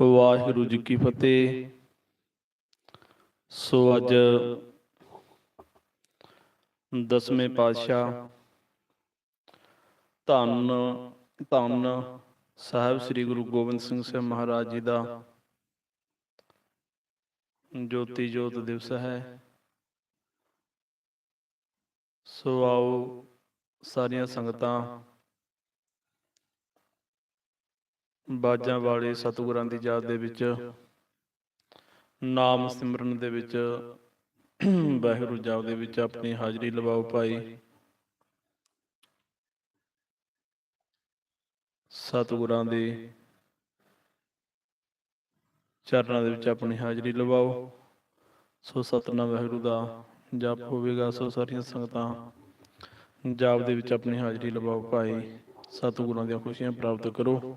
ਵਾਹਿਗੁਰੂ ਜੀ ਕੀ ਫਤਿਹ। ਸੋ ਅੱਜ ਦਸਵੇਂ ਪਾਤਸ਼ਾਹ ਧੰਨ ਧੰਨ ਸਾਹਿਬ ਸ੍ਰੀ ਗੁਰੂ ਗੋਬਿੰਦ ਸਿੰਘ ਸਾਹਿਬ ਮਹਾਰਾਜ ਜੀ ਦਾ ਜੋਤੀ ਜੋਤ ਦਿਵਸ ਹੈ। ਸੋ ਆਓ ਸਾਰੀਆਂ ਸੰਗਤਾਂ ਬਾਜਾਂ ਵਾਲੇ ਸਤਿਗੁਰਾਂ ਦੀ ਯਾਦ ਦੇ ਵਿੱਚ, ਨਾਮ ਸਿਮਰਨ ਦੇ ਵਿੱਚ, ਵਾਹਿਗੁਰੂ ਜਾਪ ਦੇ ਵਿੱਚ ਆਪਣੀ ਹਾਜ਼ਰੀ ਲਵਾਓ ਭਾਈ। ਸਤਿਗੁਰਾਂ ਦੇ ਚਰਨਾਂ ਦੇ ਵਿੱਚ ਆਪਣੀ ਹਾਜ਼ਰੀ ਲਵਾਓ। ਸੋ ਸਤਨਾਮ ਵਾਹਿਗੁਰੂ ਦਾ ਜਾਪ ਹੋਵੇਗਾ, ਸੋ ਸਾਰੀਆਂ ਸੰਗਤਾਂ ਜਾਪ ਦੇ ਵਿੱਚ ਆਪਣੀ ਹਾਜ਼ਰੀ ਲਵਾਓ ਭਾਈ। ਸਤਿਗੁਰਾਂ ਦੀਆਂ ਖੁਸ਼ੀਆਂ ਪ੍ਰਾਪਤ ਕਰੋ।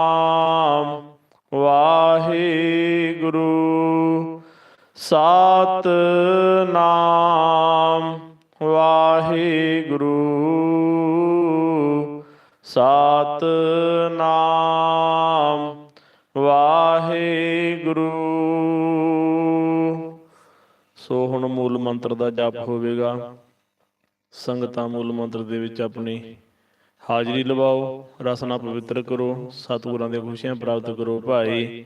ਵਾਹਿਗੁਰੂ ਸਤਨਾਮ ਵਾਹਿਗੁਰੂ। ਸਤਨਾਮ ਵਾਹਿਗੁਰੂ। ਸੋ ਹੁਣ ਮੂਲ ਮੰਤਰ ਦਾ ਜਪ ਹੋਵੇਗਾ। ਸੰਗਤਾਂ ਮੂਲ ਮੰਤਰ ਦੇ ਵਿੱਚ ਆਪਣੀ ਹਾਜ਼ਰੀ ਲਵਾਓ। ਰਸਨਾ ਪਵਿੱਤਰ ਕਰੋ। ਸਤਿਗੁਰਾਂ ਦੀਆਂ ਖੁਸ਼ੀਆਂ ਪ੍ਰਾਪਤ ਕਰੋ। ਭਾਈ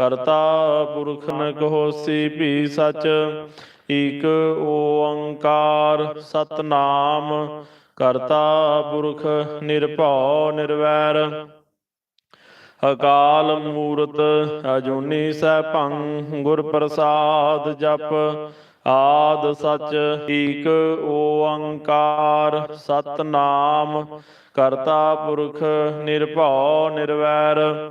ਕਰਤਾ, ਪੁਰਖ ਨਕ ਹੋਸੀ ਪੀ ਸੱਚ। ਏਕ ਓੰਕਾਰ ਸਤਨਾਮ, ਕਰਤਾ, ਪੁਰਖ ਨਿਰਭਉ ਨਿਰਵੈਰ। ਅਕਾਲ ਮੂਰਤ ਅਜੂਨੀ ਸੈਭੰ ਗੁਰ ਪ੍ਰਸਾਦ ਜਪ, ਆਦ ਸਚ। ਏਕ ਓੰਕਾਰ ਸਤਨਾਮ, ਕਰਤਾ, ਪੁਰਖ ਨਿਰਭਉ ਨਿਰਵੈਰ।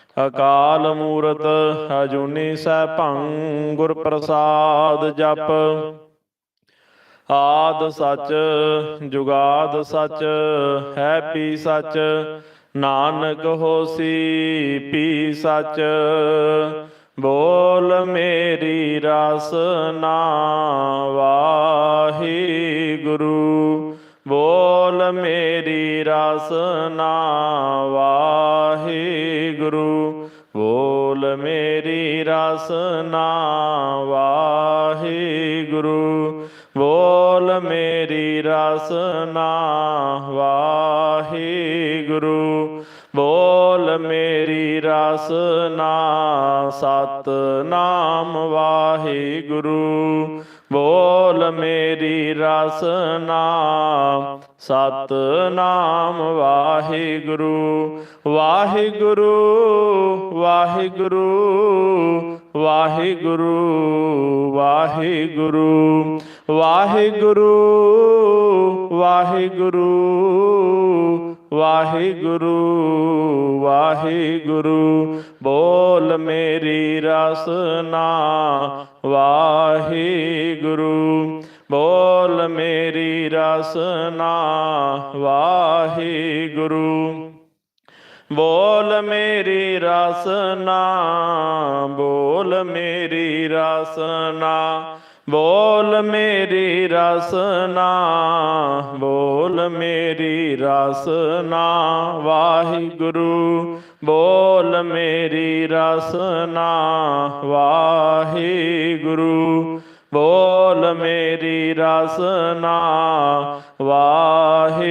ਅਕਾਲ ਮੂਰਤ ਅਜੂਨੀ ਸੈਭੰ ਗੁਰ ਪ੍ਰਸਾਦ ਜਪ। ਆਦ ਸੱਚ, ਜੁਗਾਦ ਸੱਚ, ਹੈ ਪੀ ਸੱਚ, ਨਾਨਕ ਹੋਸੀ ਪੀ ਸੱਚ। ਬੋਲ ਮੇਰੀ ਰਸਨਾ ਵਾਹਿਗੁਰੂ ਬੋਲ ਮੇਰੀ ਰਸਨਾ ਵਾਹਿਗੁਰੂ। ਬੋਲ ਮੇਰੀ ਰਸਨਾ ਵਾਹਿਗੁਰੂ। ਬੋਲ ਮੇਰੀ ਰਸਨਾ ਵਾਹਿਗੁਰੂ। ਬੋਲ ਮੇਰੀ ਰਸਨਾ ਸਤਨਾਮ ਵਾਹਿਗੁਰੂ। ਬੋਲ ਮੇਰੀ ਰਸਨਾ ਸਤਨਾਮ ਵਾਹਿਗੁਰੂ। ਵਾਹਿਗੁਰੂ ਵਾਹਿਗੁਰੂ ਵਾਹਿਗੁਰੂ ਵਾਹਿਗੁਰੂ। ਵਾਹਿਗੁਰੂ ਵਾਹਿਗੁਰੂ। ਵਾਹਿਗੁਰੂ ਵਾਹਿਗੁਰੂ, ਬੋਲ ਮੇਰੀ ਰਸਨਾ। ਵਾਹਿਗੁਰੂ, ਬੋਲ ਮੇਰੀ ਰਸਨਾ। ਵਾਹਿਗੁਰੂ, ਬੋਲ ਮੇਰੀ ਰਸਨਾ, ਬੋਲ ਮੇਰੀ ਰਸਨਾ। ਬੋਲ ਮੇਰੀ ਰਸਨਾ, ਬੋਲ ਮੇਰੀ ਰਸਨਾ, ਵਾਹਿਗੁਰੂ, ਬੋਲ ਮੇਰੀ ਰਸਨਾ, ਵਾਹਿਗੁਰੂ, ਬੋਲ ਮੇਰੀ ਰਸਨਾ, ਵਾਹਿਗੁਰੂ।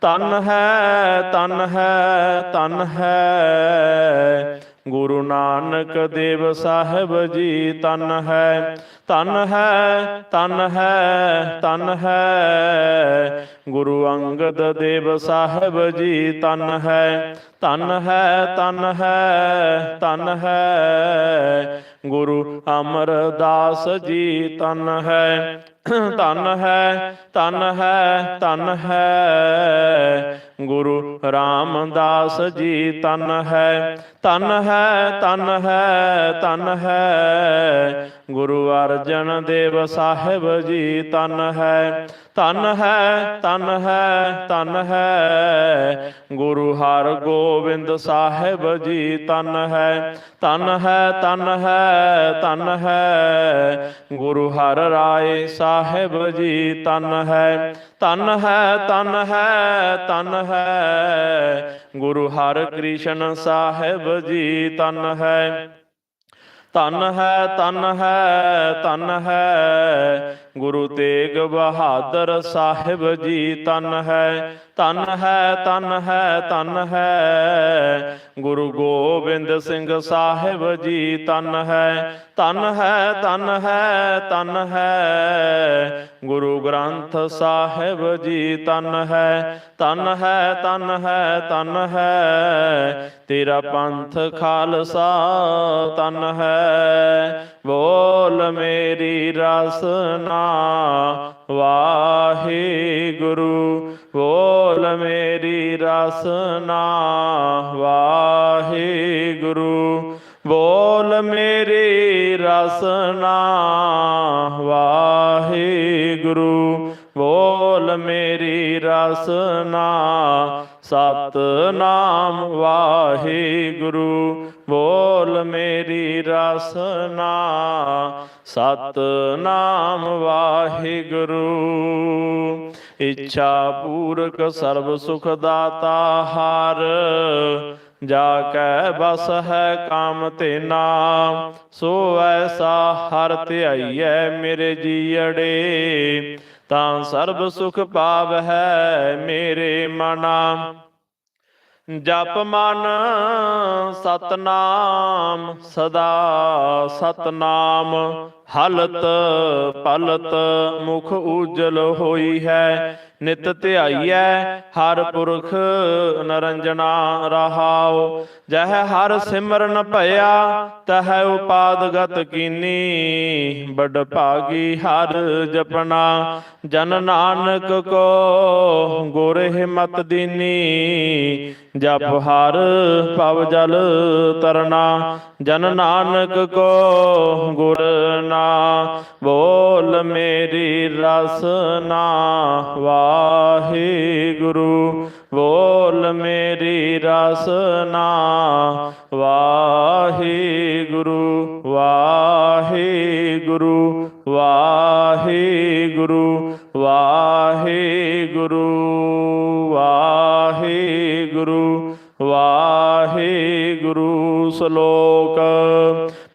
ਤਨ ਹੈ ਤਨ ਹੈ ਤਨ ਹੈ ਗੁਰੂ ਨਾਨਕ ਦੇਵ ਸਾਹਿਬ ਜੀ ਤਨ ਹੈ ਤਨ ਹੈ ਤਨ ਹੈ ਤਨ ਹੈ। ਗੁਰੂ ਅੰਗਦ ਦੇਵ ਸਾਹਿਬ ਜੀ ਤਨ ਹੈ ਤਨ ਹੈ ਤਨ ਹੈ ਤਨ ਹੈ। ਗੁਰੂ ਅਮਰਦਾਸ ਜੀ ਤਨ ਹੈ। ਧਨ ਹੈ ਧਨ ਹੈ ਧਨ ਹੈ। ਗੁਰੂ ਰਾਮਦਾਸ ਜੀ ਤਨ ਹੈ। ਤਨ ਹੈ ਤਨ ਹੈ ਤਨ ਹੈ। ਗੁਰੂ ਅਰਜਨ ਦੇਵ ਸਾਹਿਬ ਜੀ ਤਨ ਹੈ ਤਨ ਹੈ ਤਨ ਹੈ ਤਨ ਹੈ। ਗੁਰੂ ਹਰ ਗੋਬਿੰਦ ਸਾਹਿਬ ਜੀ ਤਨ ਹੈ ਤਨ ਹੈ ਤਨ ਹੈ ਤਨ ਹੈ। ਗੁਰੂ ਹਰ ਰਾਏ ਸਾਹਿਬ ਜੀ ਤਨ ਹੈ ਤਨ ਹੈ ਤਨ ਹੈ ਤਨ ਹੈ। ਗੁਰੂ ਹਰ ਕ੍ਰਿਸ਼ਨ ਸਾਹਿਬ ਜੀ ਤਨ ਹੈ। ਤਨ ਹੈ ਤਨ ਹੈ ਤਨ ਹੈ। ਗੁਰੂ ਤੇਗ ਬਹਾਦਰ ਸਾਹਿਬ ਜੀ ਤਨ ਹੈ ਤਨ ਹੈ ਤਨ ਹੈ ਤਨ ਹੈ। ਗੁਰੂ ਗੋਬਿੰਦ ਸਿੰਘ ਸਾਹਿਬ ਜੀ ਤਨ ਹੈ ਤਨ ਹੈ ਤਨ ਹੈ ਤਨ ਹੈ। ਗੁਰੂ ਗ੍ਰੰਥ ਸਾਹਿਬ ਜੀ ਤਨ ਹੈ ਤਨ ਹੈ ਤਨ ਹੈ ਤਨ ਹੈ। ਤੇਰਾ ਪੰਥ ਖਾਲਸਾ ਤਨ ਹੈ। ਬੋਲ ਮੇਰੀ ਰਸਨਾ ਵਾਹਿਗੁਰੂ। ਬੋਲ ਮੇਰੀ ਰਸਨਾ ਵਾਹਿਗੁਰੂ। ਬੋਲ ਮੇਰੀ ਰਸਨਾ ਵਾਹਿਗੁਰੂ। ਬੋਲ ਮੇਰੀ ਰਸਨਾ। ਸਤਨਾਮ ਵਾਹਿਗੁਰੂ, ਬੋਲ ਮੇਰੀ ਰਸਨਾ। ਸਤਨਾਮ ਵਾਹਿਗੁਰੂ। ਇੱਛਾ ਪੂਰਕ ਸਰਬ ਸੁਖ ਦਾਤਾ ਹਰ, ਜਾ ਕੈ ਬਸ ਹੈ ਕਾਮ ਤੇ ਤੇਨਾ ਸੋ ਐਸਾ ਹਰ ਧਿਆਈਐ ਮੇਰੇ ਜੀਅੜੇ। ਤਾਂ ਸਰਬ ਸੁਖ ਪਾਵ ਹੈ ਮੇਰੇ ਮਨਾ। ਜਪ ਮਨ ਸਤਨਾਮ, ਸਦਾ ਸਤਨਾਮ। ਹਲਤ ਪਲਤ ਮੁਖ ਉਜਲ ਹੋਈ ਹੈ। ਨਿਤ ਧਿਆਈਐ, ਹਰ ਪੁਰਖ ਨਰੰਜਨਾ ਰਹਾਉ। ਜਹ ਹਰ ਸਿਮਰਨ ਭਇਆ, ਤਹ ਉਪਾਦਗਤ ਕੀਨੀ। ਬੜ ਭਾਗੀ ਹਰ ਜਪਣਾ ਜਨ ਨਾਨਕ ਕੋ ਗੁਰ ਹਿਮਤ ਦੀਨੀ। ਜਪ ਹਰ ਪਵ ਜਲ ਤਰਨਾ, ਜਨ ਨਾਨਕ ਕੋ ਗੁਰ ਨਾ। ਬੋਲ ਮੇਰੀ ਰਸਨਾ ਵਾਹਿਗੁਰੂ ਬੋਲ ਮੇਰੀ ਰਸਨਾ। ਵਾਹਿਗੁਰੂ ਵਾਹਿਗੁਰੂ ਵਾਹਿਗੁਰੂ ਵਾਹਿਗੁਰੂ ਵਾਹਿਗੁਰੂ ਵਾਹਿਗੁਰੂ ਸ਼ਲੋਕ।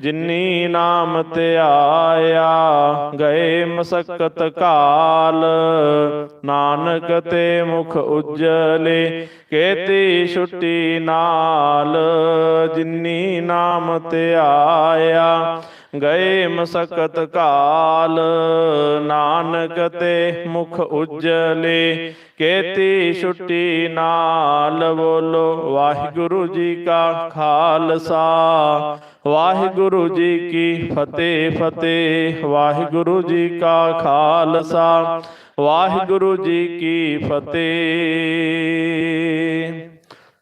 ਜਿਨੀ ਨਾਮ ਧਿਆਇਆ ਗਏ ਮਸਕਤ ਕਾਲ। ਨਾਨਕ ਤੇ ਮੁਖ ਉਜਲੇ, ਕੇਤੀ ਛੁੱਟੀ ਨਾਲ। ਜਿਨੀ ਨਾਮ ਧਿਆਇਆ ਗਏ ਮਸਕਤ ਕਾਲ। ਨਾਨਕ ਤੇ ਮੁਖ ਉਜਲੇ, ਕੇਤੀ ਛੁੱਟੀ ਨਾਲ। ਬੋਲੋ, ਵਾਹਿਗੁਰੂ ਜੀ ਕਾ ਖਾਲਸਾ। ਵਾਹਿਗੁਰੂ ਜੀ ਕੀ ਫਤਿਹ ਫਤਿਹ। ਵਾਹਿਗੁਰੂ ਜੀ ਕਾ ਖਾਲਸਾ। ਵਾਹਿਗੁਰੂ ਜੀ ਕੀ ਫਤਿਹ।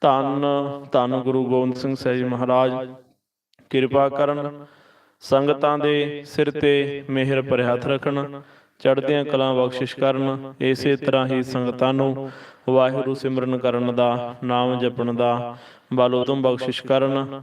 ਧੰਨ ਧੰਨ ਗੁਰੂ ਗੋਬਿੰਦ ਸਿੰਘ ਸਾਹਿਬ ਮਹਾਰਾਜ। ਕਿਰਪਾ ਕਰਨ, ਸੰਗਤਾਂ ਦੇ ਸਿਰ ਤੇ ਮਿਹਰ ਭਰੇ ਹੱਥ ਰੱਖਣ, ਚੜ੍ਹਦੀਆਂ ਕਲਾਂ ਬਖਸ਼ਿਸ਼ ਕਰਨ, ਇਸੇ ਤਰ੍ਹਾਂ ਹੀ ਸੰਗਤਾਂ ਨੂੰ ਵਾਹਿਗੁਰੂ ਸਿਮਰਨ ਕਰਨ ਦਾ, ਨਾਮ ਜਪਣ ਦਾ, ਬਲ ਉਦਮ ਬਖਸ਼ਿਸ਼ ਕਰਨ